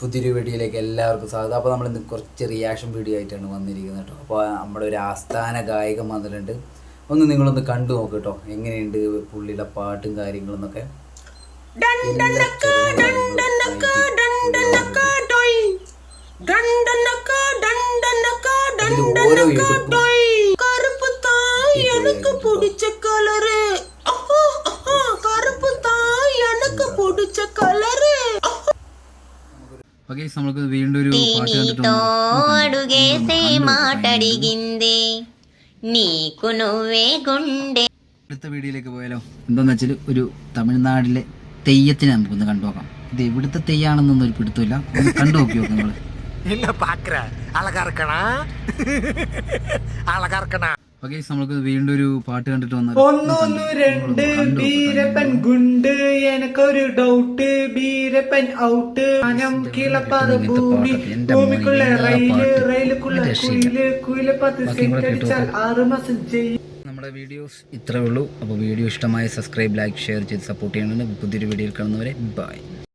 പുതിയൊരു വീഡിയോയിലേക്ക് എല്ലാവർക്കും സ്വാഗതം. അപ്പോൾ നമ്മൾ ഇന്ന് കുറച്ച് റിയാക്ഷൻ വീഡിയോ ആയിട്ടാണ് വന്നിരിക്കുന്നത് കേട്ടോ. അപ്പോൾ നമ്മുടെ ഒരു ആസ്ഥാന ഗായകൻ വന്നിട്ടുണ്ട്. ഒന്ന് നിങ്ങളൊന്ന് കണ്ടു നോക്ക് കേട്ടോ. എങ്ങനെയുണ്ട് പുള്ളിയുടെ പാട്ടും കാര്യങ്ങളും എന്നൊക്കെ ഓരോ കറുപ്പ് തായ് എനിക്ക് പിടിച്ച കളറ് നമുക്ക് വീണ്ടും ഒരു പാട്ട് കണ്ടിട്ട് నీతో വന്നതാ. అడుగేసే మాటడిగిందే నీకు నువ్వే గుండె അടുത്ത വീഡിയോയിലേക്ക് പോയാലോ എന്താന്ന് വെച്ചാൽ ഒരു തമിഴ്നാട്ടിലെ തെയ്യത്തിനെ നമുക്കൊന്ന് കണ്ടു നോക്കാം ഇത് എവിടുത്തെ തെയ്യാണെന്നൊന്നും ഒരു പിടുത്തമില്ല ഒന്ന് കണ്ടു നോക്കി നോക്കാം നിങ്ങൾ என்ன பாக்குற அழகா இருக்கனா அழகா இருக்கனா ഓക്കെ നമ്മൾക്ക് വീണ്ടും ഒരു പാട്ട് കണ്ടിട്ട് വന്നാൽ ഒന്നൊന്നു രണ്ട് ബീരപ്പൻ ഗുണ്ട് എനക്കൊരു ഡൗട്ട് ബീരപ്പൻ ഔട്ട് മാനം കിളപ്പാത ഭൂമി. ഭൂമിക്കുള്ള റെയിൽ റെയിലുക്കുള്ള കുയിൽ കുയിലപ്പാത്ത് സെന്റ് അടിച്ചാൽ ആറ് മാസം ചെയ്യും നമ്മുടെ വീഡിയോസ് ഇത്രേ ഉള്ളൂ. അപ്പോൾ വീഡിയോ ഇഷ്ടമായ സബ്സ്ക്രൈബ് ലൈക്ക് ഷെയർ ചെയ്ത് സപ്പോർട്ട് ചെയ്യണമെന്ന് പുതിയൊരു വീഡിയോയിൽ കാണുന്നവരെ ബൈ